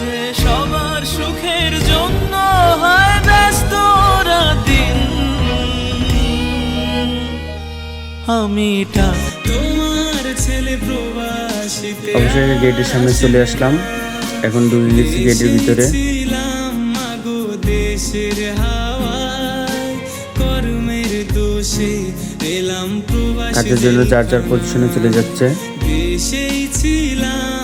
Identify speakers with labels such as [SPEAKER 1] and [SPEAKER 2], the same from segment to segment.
[SPEAKER 1] যে সবার সুখের জন্য হয় ব্যস্ত দিন। আমি তোমার ছেলে প্রবাসীতে
[SPEAKER 2] অবশেষে গেটের সামনে চলে আসলাম। এখন ঢুকে গেছি গেটের ভিতরে।
[SPEAKER 1] দেশের হাওয়ায় কর্মের দোষে এলাম প্রবাসী
[SPEAKER 2] কাজের জন্য যার যার পজিশনে চলে যাচ্ছে।
[SPEAKER 1] দেশেই ছিলাম।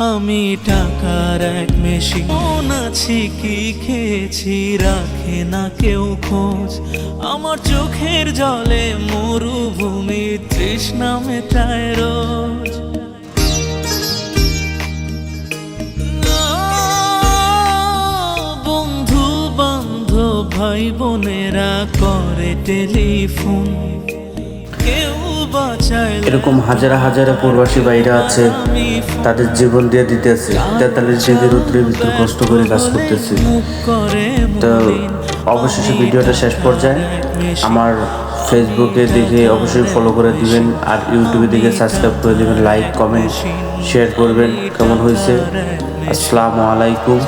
[SPEAKER 1] আমি টাকার এক মেশিন। আছি কি খেয়েছি, রাখে না কেউ খোঁজ। আমার চোখের জলে মরুভূমি, তৃষ্ণা মেটায় রোজ। বন্ধু বান্ধব, ভাই বোনেরা করে টেলিফোন। কেউ
[SPEAKER 2] এরকম হাজার হাজারে প্রবাসী বাইরা আছে তাদের জীবন দিয়ে দিতেছে তেতাল্লিশ ডিগ্রি রুদ্রের ভিতর কষ্ট করে কাজ করতেছে। তো অবশেষে ভিডিওটা শেষ পর্যায়ে আমার ফেসবুকে দেখে অবশ্যই ফলো করে দিবেন আর ইউটিউবে দেখে সাবস্ক্রাইব করে দিবেন লাইক কমেন্ট শেয়ার করবেন কেমন হয়েছে? আসসালামু আলাইকুম।